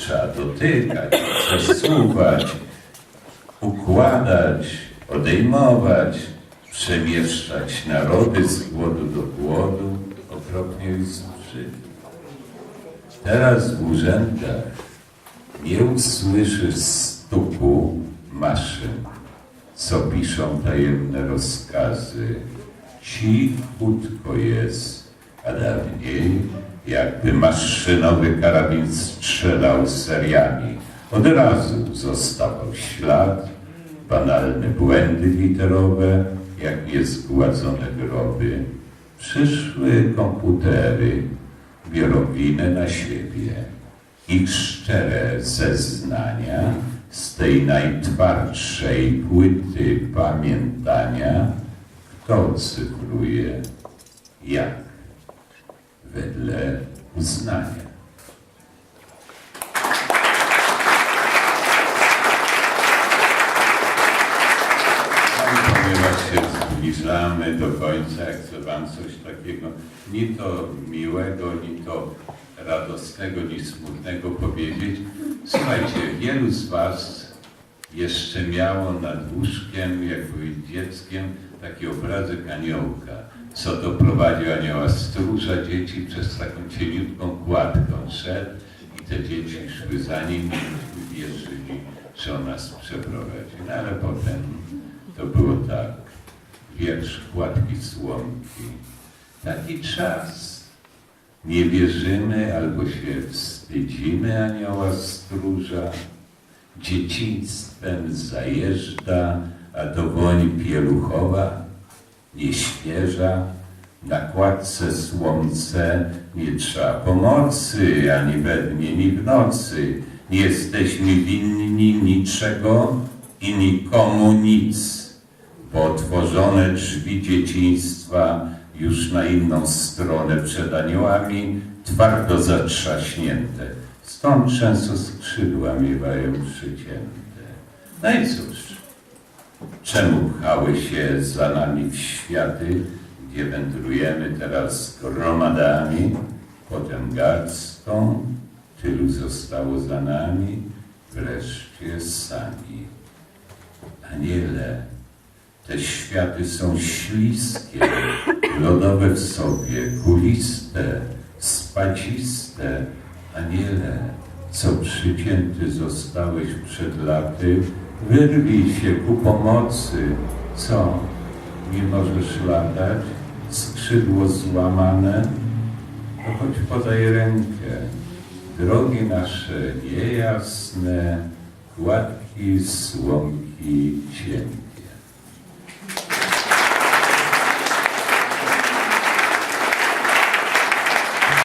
Trzeba dotykać, przesuwać, układać, odejmować, przemieszczać narody z głodu do głodu. Okropnie jest brzydko. Teraz w urzędach nie usłyszysz stuku maszyn, co piszą tajemne rozkazy. Cichutko jest, a dawniej jakby maszynowy karabin strzelał seriami. Od razu zostawał ślad, banalne błędy literowe, jak niezgładzone groby. Przyszły komputery, biorą winę na siebie. Ich szczere zeznania z tej najtwardszej płyty pamiętania, kto cyfruje, jak, wedle uznania. Się zbliżamy do końca, chcę Wam coś takiego, ni to miłego, ni to radosnego, ni smutnego powiedzieć. Słuchajcie, wielu z Was jeszcze miało nad łóżkiem, jak byli dzieckiem, taki obrazek aniołka, co doprowadził anioła stróża dzieci przez taką cieniutką kładką szedł i te dzieci szły za nim i wierzyli, że on nas przeprowadzi. No ale potem to było tak, wiersz kładki słomki. Taki czas. Nie wierzymy albo się wstydzimy anioła stróża. Dzieciństwem zajeżdża, a to woń pieluchowa, nieświeża. Na kładce słońce nie trzeba pomocy, ani we dnie, ni w nocy. Nie jesteśmy winni niczego i nikomu nic bo otworzone drzwi dzieciństwa już na inną stronę przed aniołami twardo zatrzaśnięte. Stąd często skrzydła miewają przycięte. No i cóż, czemu pchały się za nami w światy, gdzie wędrujemy teraz gromadami, potem garstką, tylu zostało za nami, wreszcie sami. Aniele, te światy są śliskie, lodowe w sobie, kuliste, spadziste. Aniele, co przycięty zostałeś przed laty, wyrwij się ku pomocy. Co, nie możesz latać? Skrzydło złamane? To choć podaj rękę. Drogi nasze niejasne, kładki, słomki, cienkie.